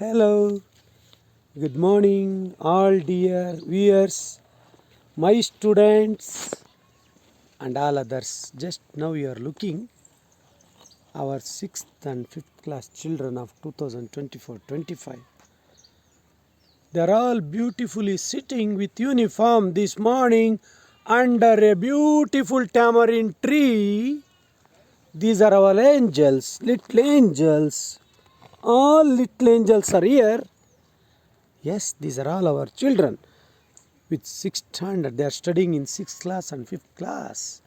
Hello, good morning, all dear viewers, my students, and all others. Just now you are looking our sixth and fifth class children of 2024 25. They are all beautifully sitting with uniform this morning under a beautiful tamarind tree. These are our angels, little angels. All little angels are here. Yes, these are all our children with sixth standard. They are studying in sixth class and fifth class.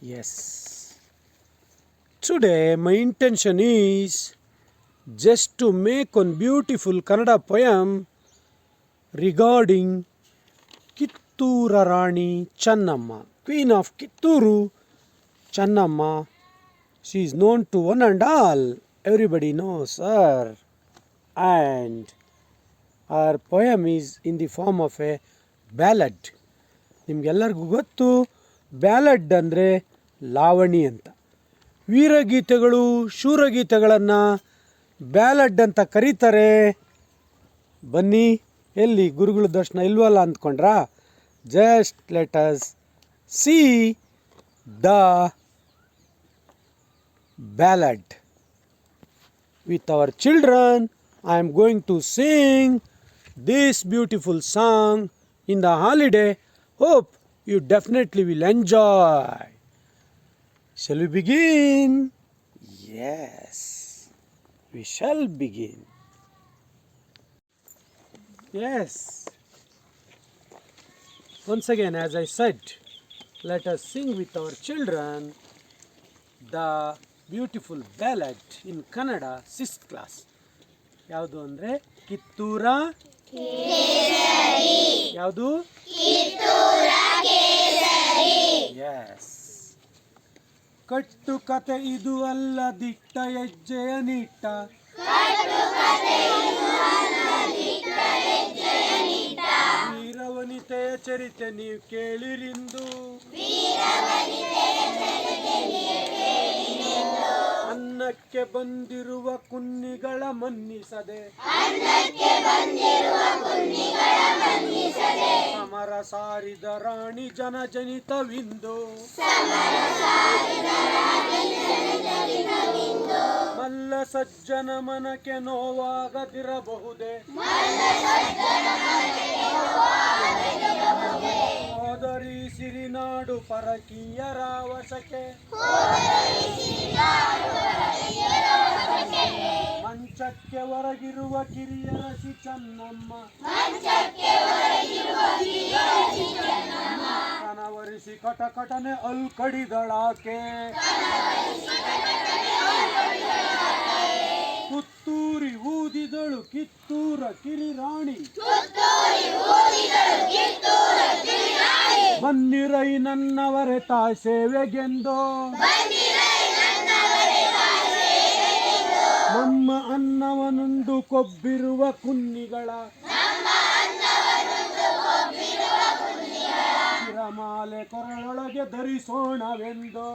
Yes. Today, my intention is just to make one beautiful Kannada poem regarding Kittura Rani Channamma, Queen of Kitturu Channamma. She is known to one and all. Everybody knows her. And her poem is in the form of a ballad. ನಿಮಗೆಲ್ಲರಿಗೂ ಗೊತ್ತು ಬ್ಯಾಲಡ್ ಅಂದರೆ ಲಾವಣಿ ಅಂತ ವೀರಗೀತೆಗಳು, ಶೂರಗೀತೆಗಳನ್ನು ಬ್ಯಾಲಡ್ ಅಂತ ಕರೀತಾರೆ ಬನ್ನಿ, ಎಲ್ಲಿ ಗುರುಗಳ ದರ್ಶನ ಇಲ್ವಲ್ಲ ಅಂದ್ಕೊಂಡ್ರಾ just let us see the ballad. With our children, I am going to sing this beautiful song in the holiday. Hope you definitely will enjoy. Shall we begin? Yes, we shall begin. Yes. Once again, as I said, let us sing with our children the beautiful ballad in Kannada six class. ಯಾವುದು ಅಂದರೆ ಕಿತ್ತೂರ ಯಾವುದು? S ಕಟ್ಟು ಕತೆ ಇದು ಅಲ್ಲ, ದಿಟ್ಟ ಹೆಜ್ಜೆಯ ನಿಟ್ಟ ವೀರವನಿತೆಯ ಚರಿತೆ ನೀವು ಕೇಳಿರಿಂದು. ಬಂದಿರುವ ಕುನ್ನಿಗಳ ಮನ್ನಿಸದೆ. ಸಮರ ಸಾರಿದ ರಾಣಿ ಜನಜನಿತವಿಂದು. ಮಲ್ಲ ಸಜ್ಜನ ಮನಕ್ಕೆ ನೋವಾಗದಿರಬಹುದೇ. ಹೋದರಿ ಸಿರಿನಾಡು ಪರಕೀಯರ ವಶಕ್ಕೆ. ಮಂಚಕ್ಕೆ ಹೊರಗಿರುವ ಕಿರಿಯರಸಿ ಚೆನ್ನಮ್ಮ ಕನವರಿಸಿ ಕಟಕಟನೆ ಅಲ್ ಕಡಿದಳಾಕೆ ಪುತ್ತೂರಿ ಊದಿದಳು ಕಿತ್ತೂರ ಕಿರಿರಾಣಿ. ಬನ್ನಿರೈ ನನ್ನವರೆ ತಾ ಸೇವೆಗೆಂದೋ. ನಮ್ಮ ಅನ್ನವನುಂಡು ಕೊಬ್ಬಿರುವ ಕುನ್ನಿಗಳ ಶಿರಮಾಲೆ ಕೊರಳೊಳಗೆ ಧರಿಸೋಣವೆಂದು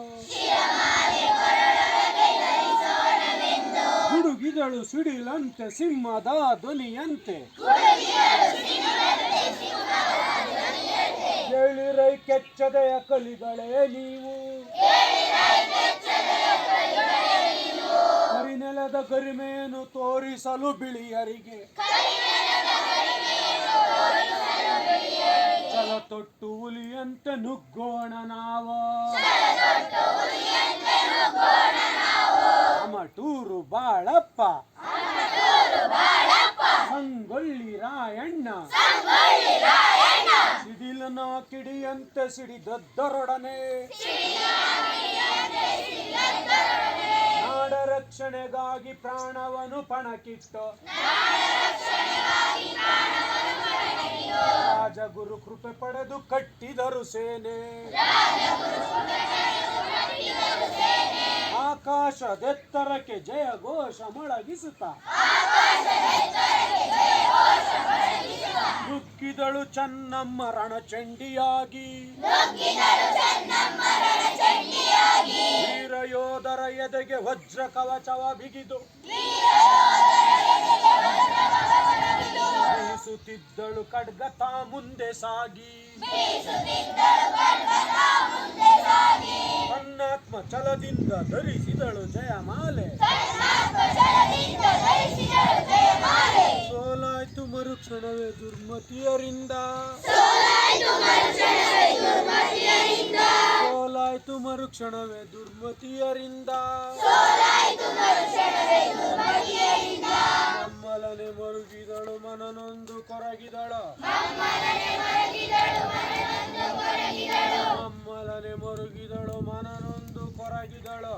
ಹುಡುಗಿದಳು ಸಿಡಿಲಂತೆ ಸಿಂಹದ ಧ್ವನಿಯಂತೆ ಕೇಳಿರೈ ಕೆಚ್ಚದೆಯ ಕಲಿಗಳೇ ನೀವು ಕರಿನೆಲದ ಗರಿಮೆಯನ್ನು ತೋರಿಸಲು ಬಿಳಿಯರಿಗೆ. ಚಲ ತೊಟ್ಟು ಹುಲಿಯಂತೆ ನುಗ್ಗೋಣ ನಾವು. ಅಮಟೂರು ಬಾಳಪ್ಪ. ಸಂಗೊಳ್ಳಿ ರಾಯಣ್ಣ. ಸಿಡಿಲನ ಕಿಡಿಯಂತೆ ಸಿಡಿದದ್ದರೊಡನೆ. ನಾಡ ರಕ್ಷಣೆಗಾಗಿ ಪ್ರಾಣವನು ಪಣಕ್ಕಿಟ್ಟು ರಾಜಗುರು ಕೃಪೆ ಪಡೆದು ಕಟ್ಟಿದರು ಸೇನೆ. ಆಕಾಶದೆತ್ತರಕ್ಕೆ ಜಯ ಘೋಷ ಮೊಳಗಿಸುತ್ತ. ನುಗ್ಗಿದಳು ಚೆನ್ನಮ್ಮ ರಣಚಂಡಿಯಾಗಿ. ವೀರ ಯೋಧರ ಎದೆಗೆ ವಜ್ರ ಕವಚವ ಬಿಗಿದು. ಬೀಸುತ್ತಿದ್ದಳು ತಾ ಮುಂದೆ ಸಾಗಿ. ಅನ್ನಾತ್ಮ ಛಲದಿಂದ ಧರಿಸಿದಳು ಜಯಮಾಲೆ. ದುರ್ಮತಿಯರಿಂದ. ಸೋಲಾಯ್ತು ಮರುಕ್ಷಣವೇ ದುರ್ಮತಿಯರಿಂದ. ನಮ್ಮಲನೆ ಮರುಗಿದಳು ಮನನೊಂದು ಕೊರಗಿದಳು. ನಮ್ಮಲನೆ ಮರುಗಿದಳು ಮನನೊಂದು ಕೊರಗಿದಳು.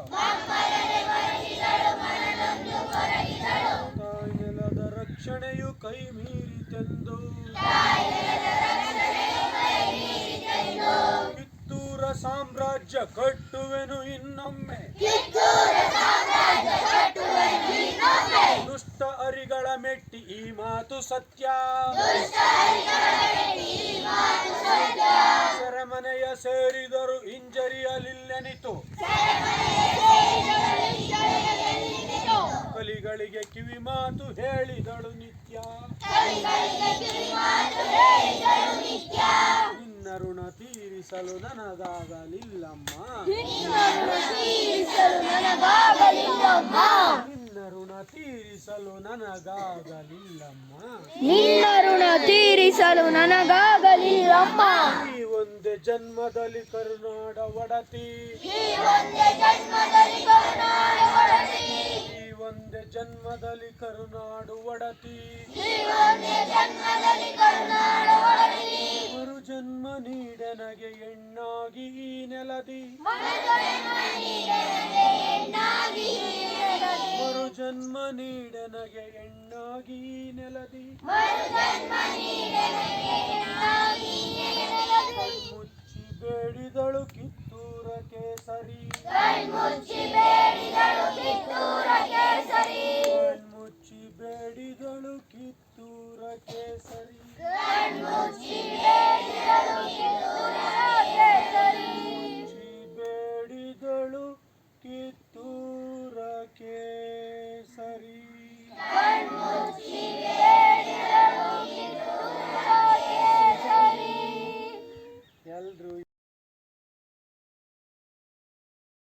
ರಕ್ಷಣೆಯು ಕೈ ಮೀರಿತೆಂದು ಕಿತ್ತೂರ ಸಾಮ್ರಾಜ್ಯ ಕಟ್ಟುವೆನು ಇನ್ನೊಮ್ಮೆ. ದುಷ್ಟ ಅರಿಗಳ ಮೆಟ್ಟಿ ಈ ಮಾತು ಸತ್ಯ. ಸೆರೆಮನೆಯ ಸೇರಿದರು ಹಿಂಜರಿಯಲಿಲ್ಲೆನಿತು. ಕಲಿಗಳಿಗೆ ಕಿವಿ ಮಾತು ಹೇಳಿದಳು ನಿತ್ಯ. ನಿನ್ನ ಋಣ ತೀರಿಸಲು ನನಗಾಗಲಿಲ್ಲಮ್ಮ. ನಿನ್ನ ಋಣ ತೀರಿಸಲು ನನಗಾಗಲಿಲ್ಲಮ್ಮ. ನಿನ್ನ ಋಣ ತೀರಿಸಲು ನನಗಾಗಲಿಲ್ಲಮ್ಮ. ಈ ಒಂದೇ ಜನ್ಮದಲ್ಲಿ ಕರುನಾಡ ಒಡತಿ. ಈ ಒಂದೇ ಜನ್ಮದಲ್ಲಿ ಕರುನಾಡು ಒಡತಿ. ಮರು ಜನ್ಮ ನೀಡನಗೆ ಹೆಣ್ಣಾಗಿ ಈ ನೆಲದಿ. ಮರು ಜನ್ಮ ನೀಡನಗೆ ಹೆಣ್ಣಾಗಿ ಈ ನೆಲದಿ. ಮುಚ್ಚಿ ಬೇಡಿದಳು ಕಿತ್ತೂರ ಕೇಸರಿ.